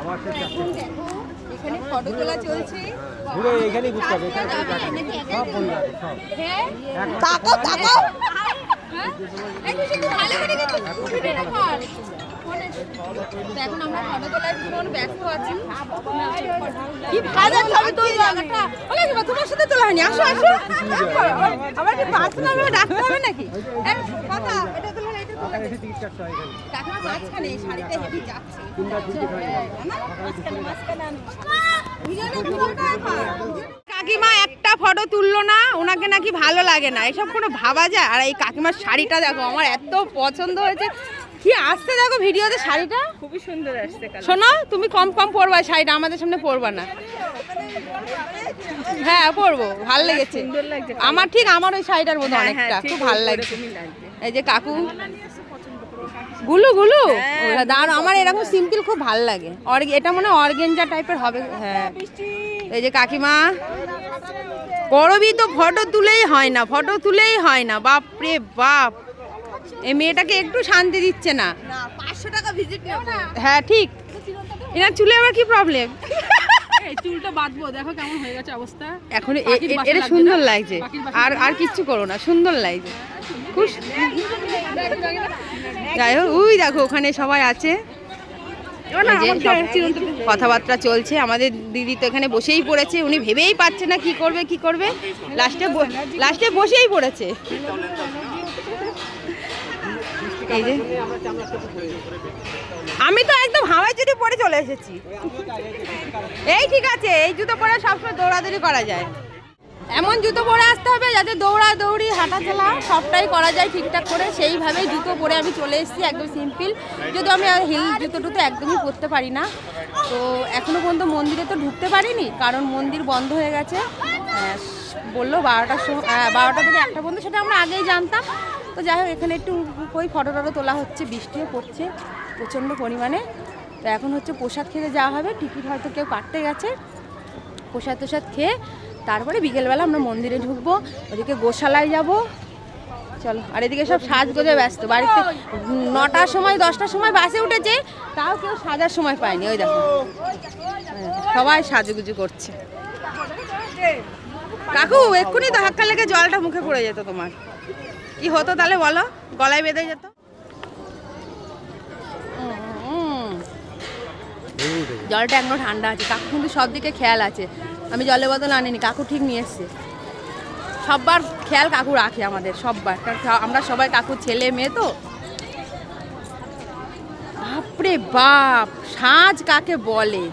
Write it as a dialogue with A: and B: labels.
A: আবার
B: দেখো এখানে ফটো তোলা চলছে।
A: ঘুরে এইখানেই ঘুরতে হবে এখানে কোনো জায়গা নেই। সব বন্ধ আছে সব।
B: হ্যাঁ?
A: এক মাস
B: তাকাও তাকাও। হ্যাঁ? একটু শুধু ভালো করে দেখো ভিডিওটা কর ফোনে- তো এখন আমরা ফটো তোলার ভীষণ ব্যস্ত আছি। কি ভালো ছবি তুই ওকে কি তোমার সাথে তোলা হয়নি? আসো আসো। আবার কি পার্সোনাল ডাকতে হবে নাকি? কথা এটা
A: হয়
B: কাকিমা মাঝখানে শাড়িতে হেভি যাচ্ছে।
A: তিনটা তিনটে খাই
B: কাকিমা একটা ফটো তুললো না ওনাকে নাকি ভালো লাগে না। এসব কোনো ভাবা যায়? আর এই কাকিমার শাড়িটা দেখো আমার এত পছন্দ হয়েছে। কি আসতে দেখো ভিডিওতে শাড়িটা?
C: খুবই সুন্দর আসছে
B: শোনো তুমি কম কম পরবা শাড়িটা আমাদের সামনে পরবা না। হ্যাঁ পরবো ভালো লেগেছে। আমার ঠিক আমার ওই শাড়িটার মতো
C: হ্যাঁ,
B: অনেকটা খুব ভালো লাগছে। এই যে কাকু
C: হ্যাঁ,
B: দাঁড় আমার এরকম সিম্পল খুব ভালো লাগে। এটা মনে অর্গেঞ্জা টাইপের হবে। হ্যাঁ। এই যে কাকিমা। করবি তো ফটো তুলেই হয় না ফটো তুলেই হয় না। বাপ রে বাপ। এই মেয়েটাকে একটু শান্তি দিচ্ছে না।
C: পাঁচশো টাকা ভিজিট
B: হ্যাঁ ঠিক। এনার চুলে আবার কি প্রবলেম
C: এই চুলটা বাঁধবো দেখো কেমন হয়ে গেছে অবস্থা।
B: এখন এ-
C: পাখির
B: এ-
C: বাসা
B: এটা সুন্দর লাগছে আর আর কিচ্ছু করো না সুন্দর লাগছে। যাই হোক। ওই দেখো ওখানে সবাই আছে। কথাবার্তা চলছে। আমাদের দিদি তো এখানে বসেই পড়েছে উনি ভেবেই পাচ্ছে না কি করবে কি করবে। লাস্টে লাস্টে বসেই পড়েছে। এই যে। আমি তো হাওয়াই জুতো পরে চলে এসেছি। এই ঠিক আছে এই জুতো পরে সবসময় দৌড়াদৌড়ি করা যায়। এমন জুতো পরে আসতে হবে যাতে দৌড়া দৌড়ি হাঁটা চলা সবটাই করা যায় ঠিকঠাক করে। সেইভাবেই জুতো পরে আমি চলে এসেছি একদম সিম্পল। যদি আমি হিল জুতো টুতো একদমই পরতে পারি না। তো এখনও পর্যন্ত মন্দিরে তো ঢুকতে পারিনি কারণ মন্দির বন্ধ হয়ে গেছে। আহ, বলল বারোটার সময় বারোটা থেকে একটা পর্যন্ত সেটা আমরা আগেই জানতাম। তো যাই হোক এখানে একটু ওই ফটো টটো তোলা হচ্ছে বৃষ্টিও পড়ছে প্রচণ্ড পরিমাণে। তো এখন হচ্ছে প্রসাদ খেতে যাওয়া হবে। টিকিট হয়তো কেউ কাটতে গেছে। প্রসাদ তোসাদ খেয়ে তারপরে বিকেলবেলা আমরা মন্দিরে ঢুকবো। ওদিকে গোশালায় যাব। চলো, আর এদিকে সব সাজগোজে ব্যস্ত। বাড়িতে নটার সময়, দশটার সময় বাসে উঠেছে, তাও কেউ সাজার সময় পায়নি। ওই দেখো, সবাই সাজুগুজু করছে। কাকু, এক্ষুনি তো হাক্কা লেগে জলটা মুখে পড়ে যেত তোমার। কি হতো তাহলে বলো? গলায় বেঁধে যেত? জলটা একদম ঠান্ডা আছে, কাকু কিন্তু সব দিকে খেয়াল আছে। আমি জলের বোতল আনিনি, কাকু ঠিক নিয়ে এসছে। সববার খেয়াল কাকু রাখে আমাদের, সববার। আমরা সবাই কাকুর ছেলে, মেয়ে তো। বাপরে বাপ, সাজ কাকে বলে?